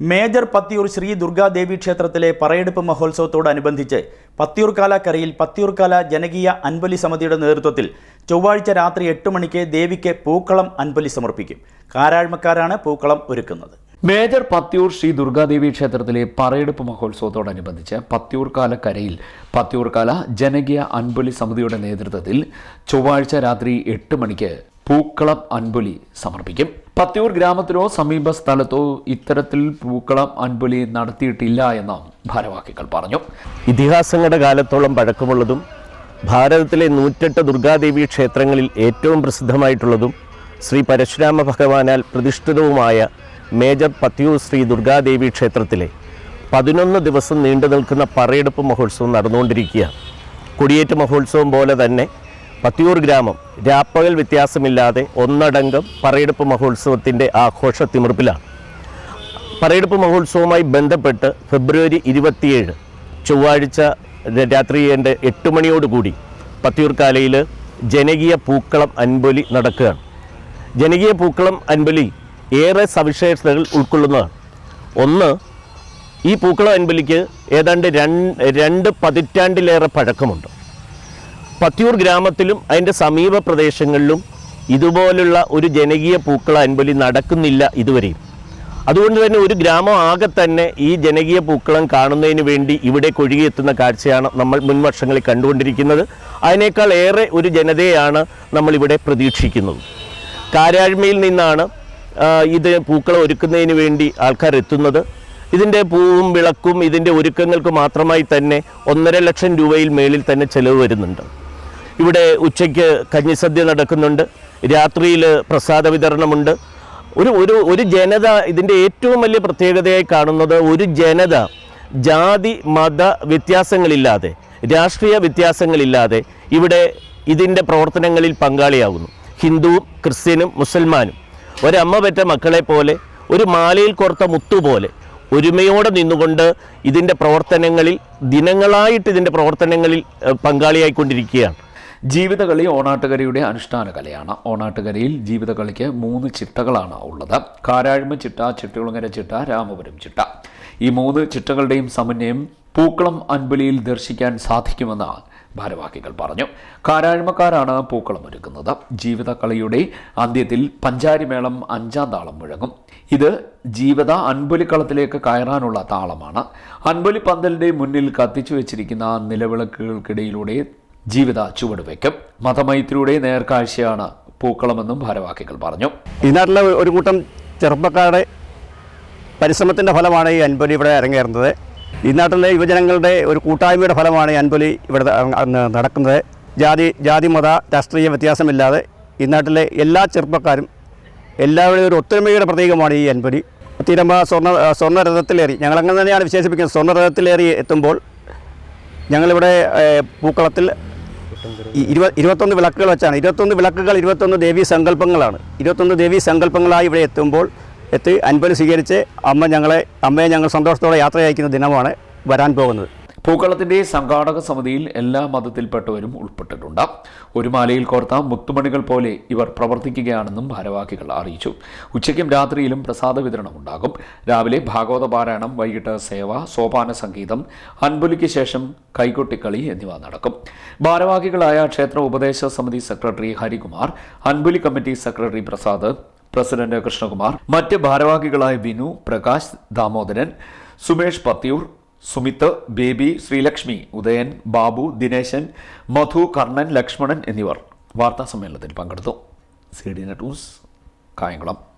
Major Pathiyoor Shri Durgadevi ക്ഷേത്രത്തിലെ പറയെടുപ്പ് മഹോത്സവത്തോടനുബന്ധിച്ച് പത്തിയൂർക്കാല കരയിൽ പത്തിയൂർക്കാല ജനകീയ അൻപലി സമിതിയുടെ നേതൃത്വത്തിൽ ചൊവ്വാഴ്ച രാത്രി എട്ട് മണിക്ക് ദേവിക്ക് പൂക്കളം അൻപലി സമർപ്പിക്കും. കാരാഴ്മക്കാരാണ് പൂക്കളം ഒരുക്കുന്നത്. മേജർ പത്തിയൂർ ശ്രീ ദുർഗാദേവി ക്ഷേത്രത്തിലെ പറയെടുപ്പ് മഹോത്സവത്തോടനുബന്ധിച്ച് പത്തിയൂർക്കാല കരയിൽ പത്തിയൂർക്കാല ജനകീയ അൻപലി സമിതിയുടെ നേതൃത്വത്തിൽ ചൊവ്വാഴ്ച രാത്രി എട്ട് മണിക്ക് പൂക്കളം അൻപൊലി സമർപ്പിക്കും. പത്തിയൂർ ഗ്രാമത്തിലോ സമീപ സ്ഥലത്തോ ഇത്തരത്തിൽ പൂക്കളം അൻപൊലി നടത്തിയിട്ടില്ല എന്ന് ഭാരവാഹികൾ പറഞ്ഞു. ഇതിഹാസങ്ങളുടെ കാലത്തോളം പഴക്കമുള്ളതും ഭാരതത്തിലെ നൂറ്റെട്ട് ദുർഗാദേവി ക്ഷേത്രങ്ങളിൽ ഏറ്റവും പ്രസിദ്ധമായിട്ടുള്ളതും ശ്രീ പരശുരാമ ഭഗവാനാൽ പ്രതിഷ്ഠിതവുമായ മേജർ പത്തിയൂർ ശ്രീ ദുർഗാദേവി ക്ഷേത്രത്തിലെ പതിനൊന്ന് ദിവസം നീണ്ടു നിൽക്കുന്ന പറയെടുപ്പ് മഹോത്സവം നടന്നുകൊണ്ടിരിക്കുകയാണ്. കൊടിയേറ്റ് മഹോത്സവം പോലെ തന്നെ പത്തിയൂർ ഗ്രാമം രാപ്പകൽ വ്യത്യാസമില്ലാതെ ഒന്നടങ്കം പറയെടുപ്പ് മഹോത്സവത്തിന്റെ ആഘോഷ തിമിർപ്പിലാണ് പറയെടുപ്പ് മഹോത്സവവുമായി ബന്ധപ്പെട്ട് ഫെബ്രുവരി ഇരുപത്തിയേഴ് ചൊവ്വാഴ്ച രാത്രി എന്റെ എട്ട് മണിയോടുകൂടി പത്തിയൂർക്കാലയിൽ ജനകീയ പൂക്കളം അൻപൊലി നടക്കുകയാണ്. ജനകീയ പൂക്കളം അൻപൊലി ഏറെ സവിശേഷതകൾ ഉൾക്കൊള്ളുന്നതാണ്. ഒന്ന് ഈ പൂക്കളം അൻപലിക്ക് ഏതാണ്ട് രണ്ട് പതിറ്റാണ്ടിലേറെ പഴക്കമുണ്ട്. പത്തിയൂർ ഗ്രാമത്തിലും അതിന്റെ സമീപ പ്രദേശങ്ങളിലും ഇതുപോലുള്ള ഒരു ജനകീയ പൂക്കള അൻപലി നടക്കുന്നില്ല ഇതുവരെയും. അതുകൊണ്ട് തന്നെ ഒരു ഗ്രാമം ആകെ തന്നെ ഈ ജനകീയ പൂക്കളം കാണുന്നതിന് വേണ്ടി ഇവിടെ കൊഴുകിയെത്തുന്ന കാഴ്ചയാണ് നമ്മൾ മുൻ വർഷങ്ങളിൽ കണ്ടുകൊണ്ടിരിക്കുന്നത്. അതിനേക്കാൾ ഏറെ ഒരു ജനതയാണ് നമ്മളിവിടെ പ്രതീക്ഷിക്കുന്നത്. കാരാഴ്മയിൽ നിന്നാണ് ഇത് പൂക്കളം ഒരുക്കുന്നതിന് വേണ്ടി ആൾക്കാർ എത്തുന്നത്. ഇതിന്റെ പൂവും വിളക്കും ഇതിന്റെ ഒരുക്കങ്ങൾക്ക് മാത്രമായി തന്നെ ഒന്നര ലക്ഷം രൂപയിൽ മേളിൽ തന്നെ ചിലവ് വരുന്നുണ്ട്. ഇവിടെ ഉച്ചയ്ക്ക് കഞ്ഞിസദ്യ നടക്കുന്നുണ്ട്. രാത്രിയിൽ പ്രസാദ വിതരണമുണ്ട്. ഒരു ഒരു ഒരു ജനത ഇതിന്റെ ഏറ്റവും വലിയ പ്രത്യേകതയായി കാണുന്നത് ഒരു ജനത ജാതി മത വ്യത്യാസങ്ങളില്ലാതെ രാഷ്ട്രീയ വ്യത്യാസങ്ങളില്ലാതെ ഇവിടെ ഇതിന്റെ പ്രവർത്തനങ്ങളിൽ പങ്കാളിയാകുന്നു ഹിന്ദുവും ക്രിസ്ത്യനും മുസൽമാനും. ഒരമ്മ പെറ്റ മക്കളെ പോലെ ഒരു മാലയിൽ കോർത്ത മുത്തുപോലെ ഒരുമയോടെ നിന്നുകൊണ്ട് ഇതിന്റെ പ്രവർത്തനങ്ങളിൽ ദിനങ്ങളായിട്ട് ഇതിന്റെ പ്രവർത്തനങ്ങളിൽ പങ്കാളിയായിക്കൊണ്ടിരിക്കുകയാണ്. ജീവിതകളി ഓണാട്ടുകരയുടെ അനുഷ്ഠാന കലയാണ്. ഓണാട്ടുകരയിൽ ജീവിതകളിക്ക് മൂന്ന് ചിട്ടകളാണ് ഉള്ളത്. കാരാഴ്മ ചിട്ട ചിട്ടുകുളങ്ങര ചിട്ട രാമപുരം ചിട്ട. ഈ മൂന്ന് ചിട്ടകളുടെയും സമന്വയം പൂക്കളം അൻപലിയിൽ ദർശിക്കാൻ സാധിക്കുമെന്ന് ഭാരവാഹികൾ പറഞ്ഞു. കാരാഴ്മക്കാരാണ് പൂക്കളം ഒരുക്കുന്നത്. ജീവിതകളിയുടെ അന്ത്യത്തിൽ പഞ്ചാരിമേളം അഞ്ചാം താളം മുഴങ്ങും. ഇത് ജീവിത അൻപൊലിക്കളത്തിലേക്ക് കയറാനുള്ള താളമാണ്. അൻപൊലി പന്തലിന്റെ മുന്നിൽ കത്തിച്ചു വെച്ചിരിക്കുന്ന നിലവിളക്കുകൾക്കിടയിലൂടെ ജീവിത ചുവട് വയ്ക്കും. മതമൈത്രിയുടെ നേർക്കാഴ്ചയാണ് പൂക്കളമെന്നും ഭാരവാഹികൾ പറഞ്ഞു. ഈ നാട്ടിലെ ഒരു കൂട്ടം ചെറുപ്പക്കാരുടെ പരിശ്രമത്തിന്റെ ഫലമാണ് ഈ അൻപൊലി ഇവിടെ അരങ്ങേറുന്നത്. ഈ നാട്ടിലെ യുവജനങ്ങളുടെ ഒരു കൂട്ടായ്മയുടെ ഫലമാണ് ഈ അൻപൊലി ഇവിടെ നടക്കുന്നത്. ജാതി ജാതി മത രാഷ്ട്രീയ വ്യത്യാസമില്ലാതെ ഈ നാട്ടിലെ എല്ലാ ചെറുപ്പക്കാരും എല്ലാവരുടെയും ഒരു ഒത്തൊരുമയുടെ പ്രതീകമാണ് ഈ അൻപൊലി. തീരമ്പ സ്വർണ സ്വർണരഥത്തിലേറി ഞങ്ങളങ്ങനെ തന്നെയാണ് വിശേഷിപ്പിക്കുന്നത്. സ്വർണരഥത്തിലേറി എത്തുമ്പോൾ ഞങ്ങളിവിടെ പൂക്കളത്തിൽ ഇരുപത്തൊന്ന് വിളക്കുകൾ വെച്ചാണ്. ഇരുപത്തൊന്ന് വിളക്കുകൾ ഇരുപത്തൊന്ന് ദേവീ സങ്കല്പങ്ങളാണ്. ഇരുപത്തൊന്ന് ദേവീ സങ്കല്പങ്ങളായി ഇവിടെ എത്തുമ്പോൾ എത്തി അൻപത് സ്വീകരിച്ച് അമ്മ ഞങ്ങളെ അമ്മയെ ഞങ്ങൾ സന്തോഷത്തോടെ യാത്ര അയക്കുന്ന ദിനമാണ് വരാൻ പോകുന്നത്. പൂക്കളത്തിന്റെ സംഘാടക സമിതിയിൽ എല്ലാ മതത്തിൽപ്പെട്ടവരും ഉൾപ്പെട്ടിട്ടുണ്ട്. ഒരു മാലയിൽ കോർത്ത മുത്തുമണികൾ പോലെ ഇവർ പ്രവർത്തിക്കുകയാണെന്നും ഭാരവാഹികൾ അറിയിച്ചു. ഉച്ചയ്ക്കും രാത്രിയിലും പ്രസാദ വിതരണം ഉണ്ടാകും. രാവിലെ ഭാഗവത പാരായണം വൈകിട്ട് സേവ സോപാന സംഗീതം അൻപുലിക്ക് ശേഷം കൈകൊട്ടിക്കളി എന്നിവ നടക്കും. ഭാരവാഹികളായ ക്ഷേത്ര ഉപദേശ സമിതി secretary Harikumar Anpuli committee secretary Prasad president Krishnakumar മറ്റ് ഭാരവാഹികളായ വിനു പ്രകാശ് ദാമോദരൻ സുമേഷ് പത്തിയൂർ സുമിത്ത് ബേബി ശ്രീലക്ഷ്മി ഉദയൻ ബാബു ദിനേശൻ മധു കർണൻ ലക്ഷ്മണൻ എന്നിവർ വാർത്താ സമ്മേളനത്തിൽ പങ്കെടുത്തു. C D news Kayamkulam.